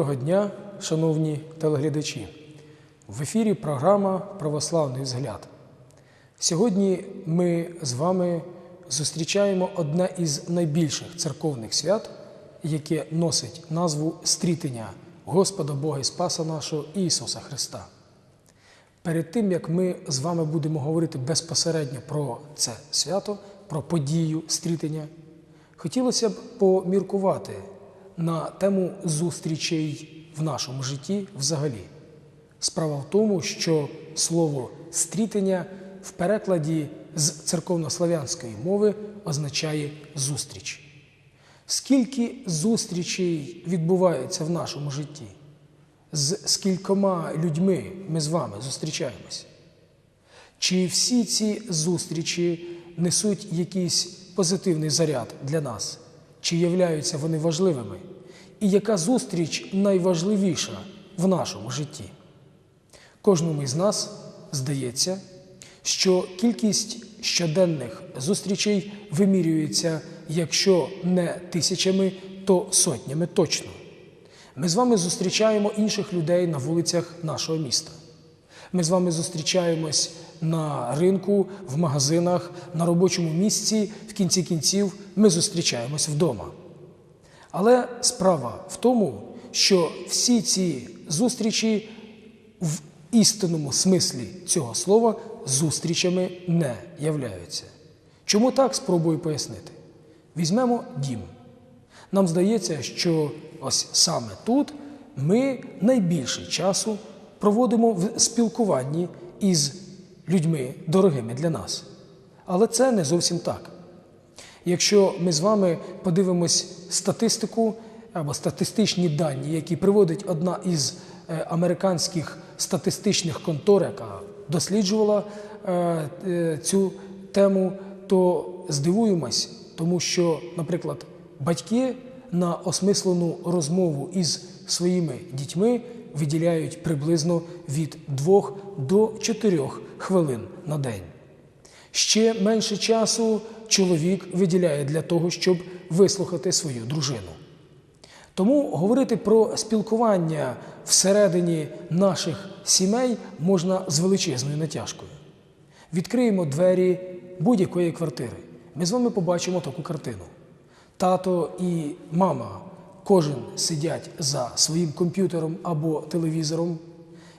Доброго дня, шановні телеглядачі. В ефірі програма Православний взгляд. Сьогодні ми з вами зустрічаємо одне із найбільших церковних свят, яке носить назву стрітення Господа Бога і Спаса нашого Ісуса Христа. Перед тим як ми з вами будемо говорити безпосередньо про це свято, про подію стрітення, хотілося б поміркувати на тему зустрічей в нашому житті взагалі. Справа в тому, що слово стрітення в перекладі з церковнослов'янської мови означає зустріч. Скільки зустрічей відбувається в нашому житті? З скількома людьми ми з вами зустрічаємось? Чи всі ці зустрічі несуть якийсь позитивний заряд для нас? Чи являються вони важливими? І яка зустріч найважливіша в нашому житті? Кожному із нас здається, що кількість щоденних зустрічей вимірюється, якщо не тисячами, то сотнями точно. Ми з вами зустрічаємо інших людей на вулицях нашого міста. Ми з вами зустрічаємось на ринку, в магазинах, на робочому місці, в кінці кінців ми зустрічаємось вдома. Але справа в тому, що всі ці зустрічі в істинному смислі цього слова зустрічами не являються. Чому так спробую пояснити? Візьмемо дім. Нам здається, що ось саме тут ми найбільше часу проводимо в спілкуванні із людьми, дорогими для нас. Але це не зовсім так. Якщо ми з вами подивимось статистику або статистичні дані, які приводить одна із е, американських статистичних контор, яка досліджувала е, е, цю тему, то здивуємось, тому що, наприклад, батьки на осмислену розмову із своїми дітьми виділяють приблизно від 2 до 4 хвилин на день. Ще менше часу чоловік виділяє для того, щоб вислухати свою дружину. Тому говорити про спілкування всередині наших сімей можна з величезною натяжкою. Відкриємо двері будь-якої квартири. Ми з вами побачимо таку картину. Тато і мама кожен сидять за своїм комп'ютером або телевізором,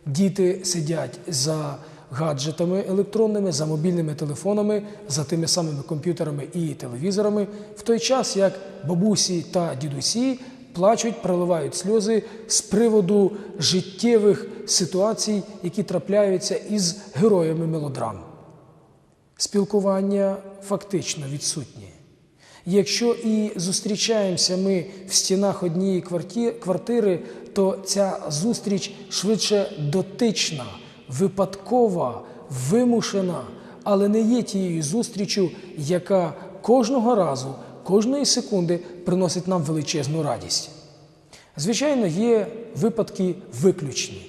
діти сидять за гаджетами електронними, за мобільними телефонами, за тими самими комп'ютерами і телевізорами, в той час як бабусі та дідусі плачуть, проливають сльози з приводу життєвих ситуацій, які трапляються із героями мелодрам. Спілкування фактично відсутнє. Якщо і зустрічаємося ми в стінах однієї квартири, то ця зустріч швидше дотична, випадкова, вимушена, але не є тією зустрічю, яка кожного разу, кожної секунди приносить нам величезну радість. Звичайно, є випадки виключні.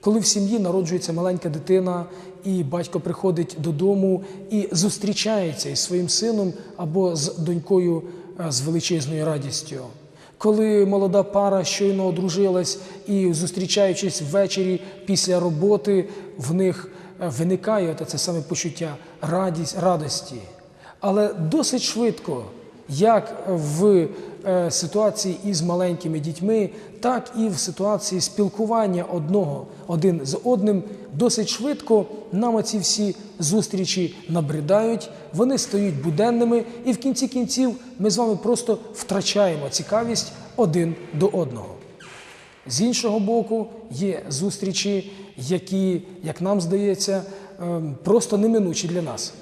Коли в сім'ї народжується маленька дитина, і батько приходить додому і зустрічається із своїм сином або з донькою з величезною радістю. Коли молода пара щойно одружилась і, зустрічаючись ввечері після роботи, в них виникає це саме почуття радість, радості. Але досить швидко, як в е, ситуації із маленькими дітьми, так і в ситуації спілкування одного один з одним, досить швидко нам оці всі зустрічі набридають, вони стають буденними, і в кінці кінців ми з вами просто втрачаємо цікавість один до одного. З іншого боку, є зустрічі, які, як нам здається, ем, просто неминучі для нас.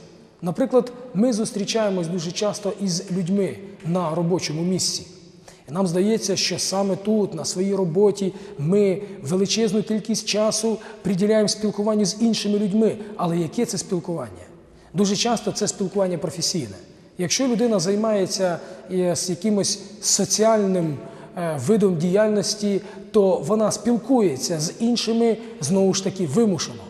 Наприклад, ми зустрічаємось дуже часто із людьми на робочому місці. Нам здається, що саме тут, на своїй роботі, ми величезну кількість часу приділяємо спілкуванню з іншими людьми. Але яке це спілкування? Дуже часто це спілкування професійне. Якщо людина займається е, з якимось соціальним е, видом діяльності, то вона спілкується з іншими знову ж таки вимушено.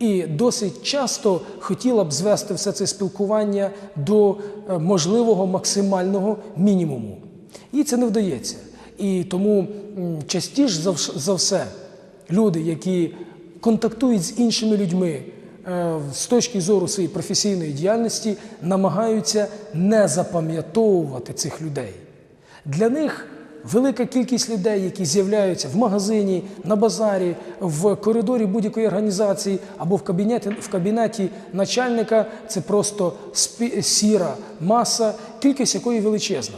І досить часто хотіла б звести все це спілкування до е, можливого максимального мінімуму. Їй це не вдається. І тому частіше за все люди, які контактують з іншими людьми е, з точки зору своєї професійної діяльності, намагаються не запам'ятовувати цих людей. Для них велика кількість людей, які з'являються в магазині, на базарі, в коридорі будь-якої організації або в кабінеті, в кабінеті начальника, це просто сіра маса, кількість якої величезна.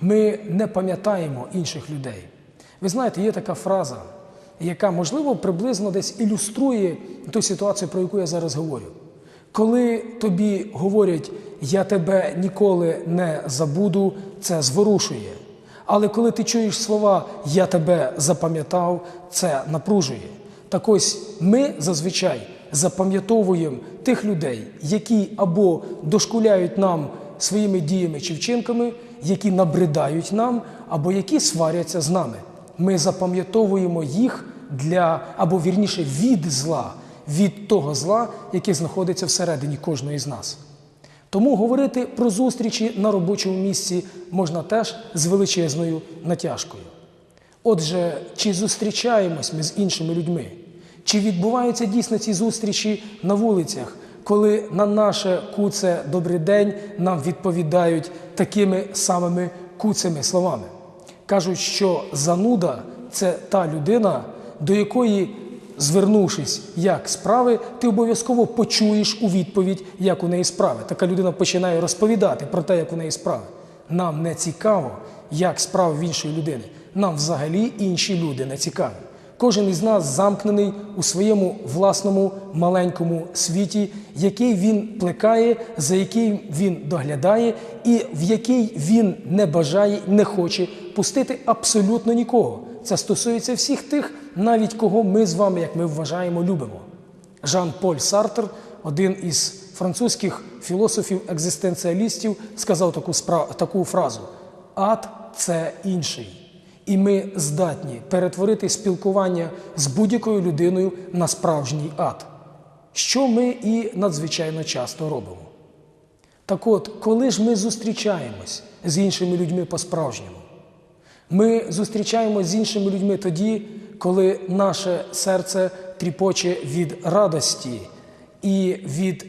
Ми не пам'ятаємо інших людей. Ви знаєте, є така фраза, яка, можливо, приблизно десь ілюструє ту ситуацію, про яку я зараз говорю. Коли тобі говорять, я тебе ніколи не забуду, це зворушує. Але коли ти чуєш слова Я тебе запам'ятав, це напружує. Так ось ми зазвичай запам'ятовуємо тих людей, які або дошкуляють нам своїми діями чи вчинками, які набридають нам, або які сваряться з нами. Ми запам'ятовуємо їх для або вірніше від зла, від того зла, яке знаходиться всередині кожної з нас. Тому говорити про зустрічі на робочому місці можна теж з величезною натяжкою. Отже, чи зустрічаємось ми з іншими людьми? Чи відбуваються дійсно ці зустрічі на вулицях, коли на наше куце добрий день нам відповідають такими самими куцими словами? Кажуть, що зануда це та людина, до якої, звернувшись як справи, ти обов'язково почуєш у відповідь, як у неї справи. Така людина починає розповідати про те, як у неї справи. Нам не цікаво, як справи в іншої людини. Нам взагалі інші люди не цікаві. Кожен із нас замкнений у своєму власному маленькому світі, який він плекає, за який він доглядає, і в який він не бажає, не хоче пустити абсолютно нікого. Це стосується всіх тих, навіть кого ми з вами, як ми вважаємо, любимо. Жан-Поль Сартер, один із французьких філософів-екзистенціалістів, сказав таку, спра- таку фразу: Ад це інший. І ми здатні перетворити спілкування з будь-якою людиною на справжній ад, що ми і надзвичайно часто робимо. Так от, коли ж ми зустрічаємось з іншими людьми по-справжньому, ми зустрічаємось з іншими людьми тоді, коли наше серце тріпоче від радості і від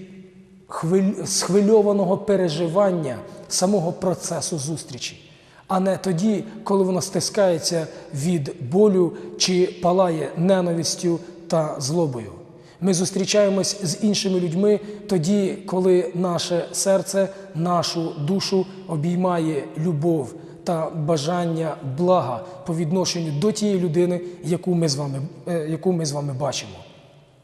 хвиль- схвильованого переживання самого процесу зустрічі, а не тоді, коли воно стискається від болю чи палає ненавистю та злобою. Ми зустрічаємось з іншими людьми тоді, коли наше серце, нашу душу обіймає любов та бажання блага по відношенню до тієї людини, яку ми з вами, е, яку ми з вами бачимо.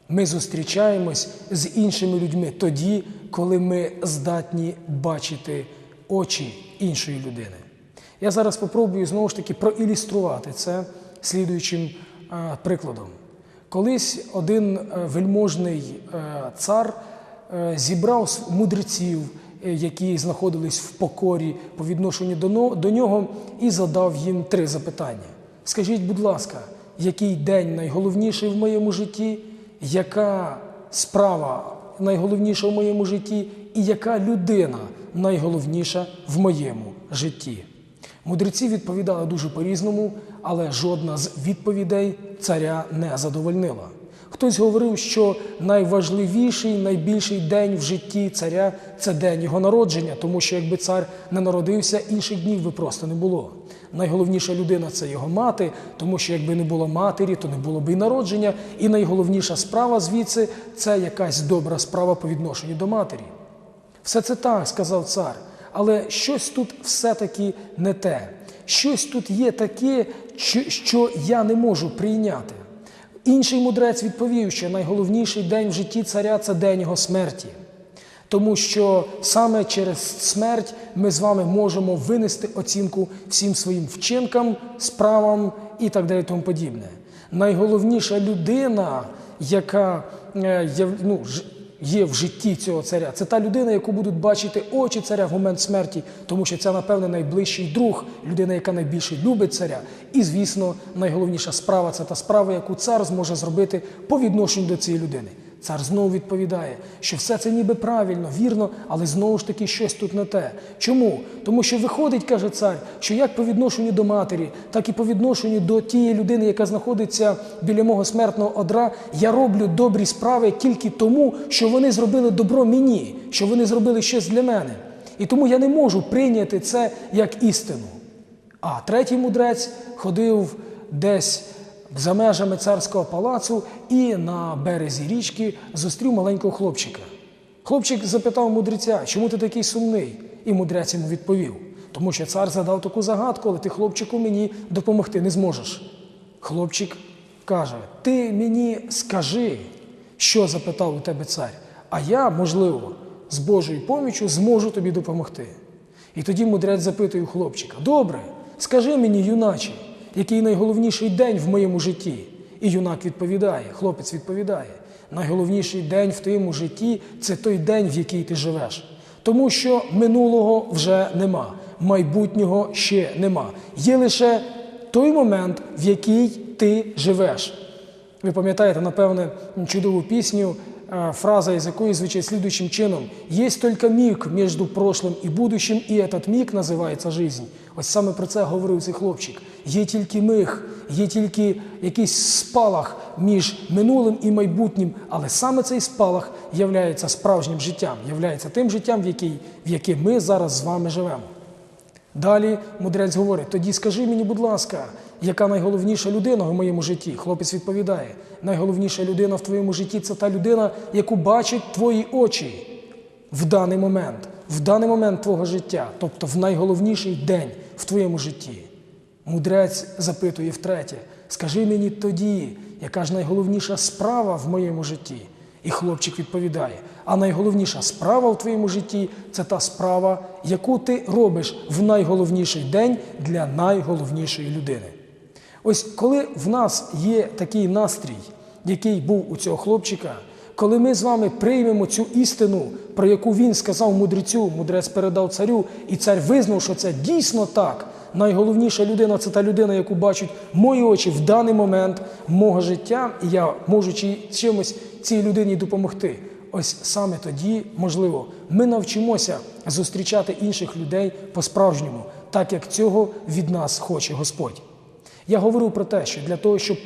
Ми зустрічаємось з іншими людьми тоді, коли ми здатні бачити очі іншої людини. Я зараз спробую знову ж таки проілюструвати це слідуючим е, прикладом. Колись один е, вельможний цар зібрав мудреців, які знаходились в покорі по відношенню до нього, і задав їм три запитання. Скажіть, будь ласка, який день найголовніший в моєму житті, яка справа найголовніша в моєму житті, і яка людина найголовніша в моєму житті? Мудреці відповідали дуже по-різному, але жодна з відповідей царя не задовольнила. Хтось говорив, що найважливіший, найбільший день в житті царя це день його народження, тому що якби цар не народився, інших днів би просто не було. Найголовніша людина це його мати, тому що якби не було матері, то не було б і народження. І найголовніша справа звідси це якась добра справа по відношенню до матері. Все це так, сказав цар, але щось тут все-таки не те. Щось тут є таке, що, я не можу прийняти. Інший мудрець відповів, що найголовніший день в житті царя це день його смерті. Тому що саме через смерть ми з вами можемо винести оцінку всім своїм вчинкам, справам і так далі тому подібне. Найголовніша людина, яка е, ну, є в житті цього царя, це та людина, яку будуть бачити очі царя в момент смерті, тому що це, напевне, найближчий друг, людина, яка найбільше любить царя. І, звісно, найголовніша справа це та справа, яку цар зможе зробити по відношенню до цієї людини. Цар знову відповідає, що все це ніби правильно, вірно, але знову ж таки щось тут не те. Чому? Тому що виходить, каже цар, що як по відношенню до матері, так і по відношенню до тієї людини, яка знаходиться біля мого смертного одра, я роблю добрі справи тільки тому, що вони зробили добро мені, що вони зробили щось для мене. І тому я не можу прийняти це як істину. А третій мудрець ходив десь за межами царського палацу і на березі річки зустрів маленького хлопчика. Хлопчик запитав мудреця, чому ти такий сумний? І мудрець йому відповів, тому що цар задав таку загадку, але ти, хлопчику, мені допомогти не зможеш. Хлопчик каже: Ти мені скажи, що запитав у тебе цар, а я, можливо, з Божою поміччю зможу тобі допомогти. І тоді мудрець запитує у хлопчика: Добре, скажи мені, юначе, який найголовніший день в моєму житті? І юнак відповідає, хлопець відповідає: найголовніший день в твоєму житті це той день, в який ти живеш. Тому що минулого вже нема, майбутнього ще нема. Є лише той момент, в який ти живеш. Ви пам'ятаєте, напевне, чудову пісню, фраза із якої звучить слідуючим чином: «Є тільки миг між прошлым і будущим, і этот миг називається жизнь». Ось саме про це говорив цей хлопчик. Є тільки миг, є тільки якийсь спалах між минулим і майбутнім, але саме цей спалах являється справжнім життям, являється тим життям, в який, в яке ми зараз з вами живемо. Далі мудрець говорить: тоді скажи мені, будь ласка, яка найголовніша людина в моєму житті? Хлопець відповідає: найголовніша людина в твоєму житті це та людина, яку бачать твої очі в даний момент, в даний момент твого життя, тобто в найголовніший день в твоєму житті. Мудрець запитує втретє: скажи мені тоді, яка ж найголовніша справа в моєму житті? І хлопчик відповідає: а найголовніша справа в твоєму житті це та справа, яку ти робиш в найголовніший день для найголовнішої людини. Ось коли в нас є такий настрій, який був у цього хлопчика, коли ми з вами приймемо цю істину, про яку він сказав мудрецю, мудрець передав царю, і цар визнав, що це дійсно так. Найголовніша людина це та людина, яку бачать мої очі в даний момент мого життя, і я можу чимось цій людині допомогти. Ось саме тоді, можливо, ми навчимося зустрічати інших людей по-справжньому, так як цього від нас хоче Господь. Я говорив про те, що для того, щоб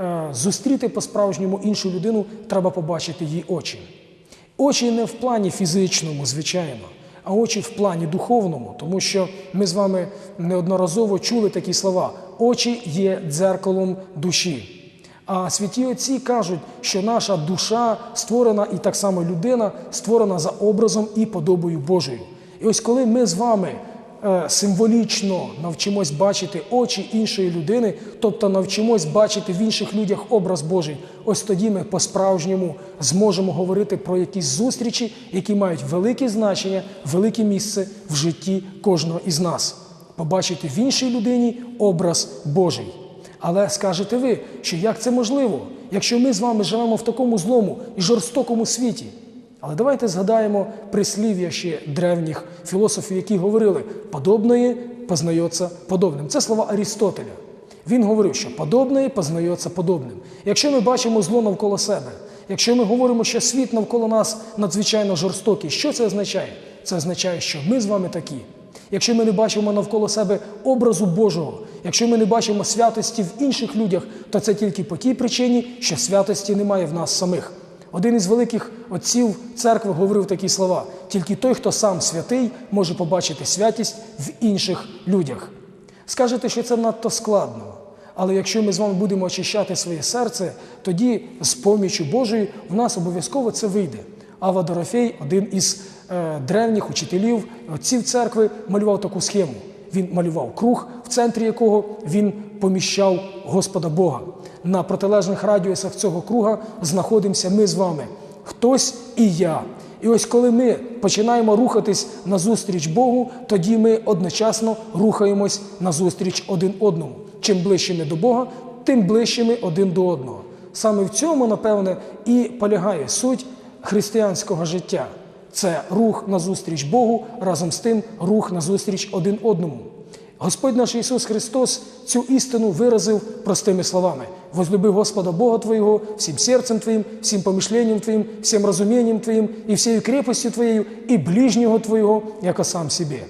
е, зустріти по-справжньому іншу людину, треба побачити її очі. Очі не в плані фізичному, звичайно, а очі в плані духовному, тому що ми з вами неодноразово чули такі слова: очі є дзеркалом душі. А святі отці кажуть, що наша душа створена і так само людина створена за образом і подобою Божою. І ось коли ми з вами символічно навчимось бачити очі іншої людини, тобто навчимось бачити в інших людях образ Божий, ось тоді ми по-справжньому зможемо говорити про якісь зустрічі, які мають велике значення, велике місце в житті кожного із нас. Побачити в іншій людині образ Божий. Але скажете ви, що як це можливо, якщо ми з вами живемо в такому злому і жорстокому світі? Але давайте згадаємо прислів'я ще древніх філософів, які говорили, подобне познається подобним. Це слова Арістотеля. Він говорив, що подобне познається подобним. Якщо ми бачимо зло навколо себе, якщо ми говоримо, що світ навколо нас надзвичайно жорстокий, що це означає? Це означає, що ми з вами такі. Якщо ми не бачимо навколо себе образу Божого, якщо ми не бачимо святості в інших людях, то це тільки по тій причині, що святості немає в нас самих. Один із великих отців церкви говорив такі слова: тільки той, хто сам святий, може побачити святість в інших людях. Скажете, що це надто складно. Але якщо ми з вами будемо очищати своє серце, тоді з поміччю Божою в нас обов'язково це вийде. Ава Дорофей, один із е, древніх учителів, отців церкви, малював таку схему. Він малював круг, в центрі якого він поміщав Господа Бога. На протилежних радіусах цього круга знаходимося ми з вами, хтось і я. І ось коли ми починаємо рухатись назустріч Богу, тоді ми одночасно рухаємось назустріч один одному. Чим ближче ми до Бога, тим ближче ми один до одного. Саме в цьому, напевне, і полягає суть християнського життя. Це рух назустріч Богу, разом з тим рух назустріч один одному. Господь наш Ісус Христос цю істину виразив простими словами: возлюби Господа Бога Твого, всім серцем Твоїм, всім помішленням Твоїм, всім розумінням Твоїм і всією крепостю Твоєю, і ближнього Твоєго, як сам собі.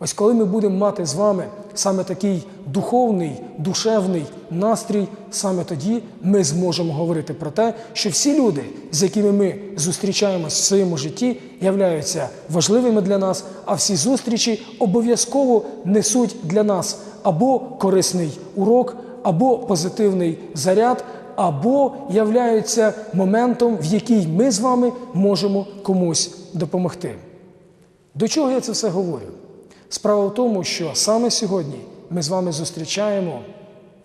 Ось коли ми будемо мати з вами саме такий духовний, душевний настрій, саме тоді ми зможемо говорити про те, що всі люди, з якими ми зустрічаємось в своєму житті, являються важливими для нас, а всі зустрічі обов'язково несуть для нас або корисний урок, або позитивний заряд, або являються моментом, в який ми з вами можемо комусь допомогти. До чого я це все говорю? Справа в тому, що саме сьогодні ми з вами зустрічаємо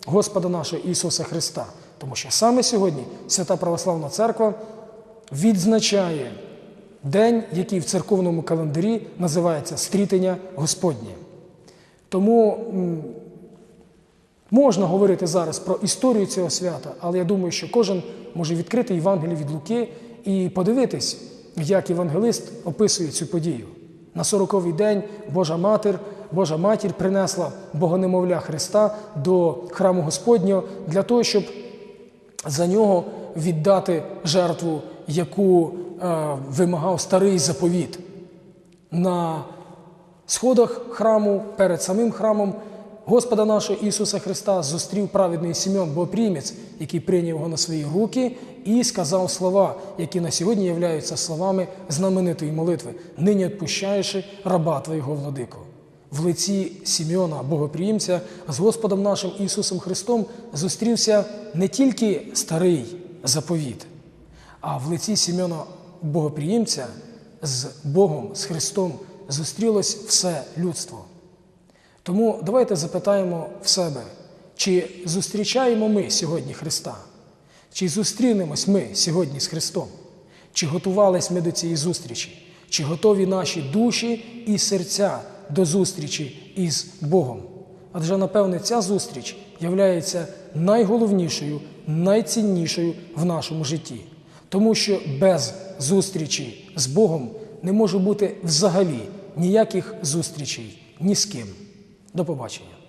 Господа нашого Ісуса Христа, тому що саме сьогодні Свята Православна Церква відзначає день, який в церковному календарі називається Стрітення Господнє. Тому можна говорити зараз про історію цього свята, але я думаю, що кожен може відкрити Євангеліє від Луки і подивитись, як євангелист описує цю подію. На сороковий день Божа Матір, Божа Матір принесла Богонемовля Христа до храму Господнього для того, щоб за нього віддати жертву, яку е, вимагав старий заповіт. На сходах храму, перед самим храмом Господа нашого Ісуса Христа зустрів праведний Сім'он Богопрімець, який прийняв його на свої руки і сказав слова, які на сьогодні являються словами знаменитої молитви Нині відпущаєши раба Твоєго владико. В лиці Сімеона, Богоприємця, з Господом нашим Ісусом Христом зустрівся не тільки старий заповіт, а в лиці Сімеона Богоприємця з Богом, з Христом зустрілось все людство. Тому давайте запитаємо в себе, чи зустрічаємо ми сьогодні Христа, чи зустрінемось ми сьогодні з Христом, чи готувались ми до цієї зустрічі, чи готові наші душі і серця до зустрічі із Богом. Адже, напевне, ця зустріч являється найголовнішою, найціннішою в нашому житті. Тому що без зустрічі з Богом не може бути взагалі ніяких зустрічей ні з ким. До побачення.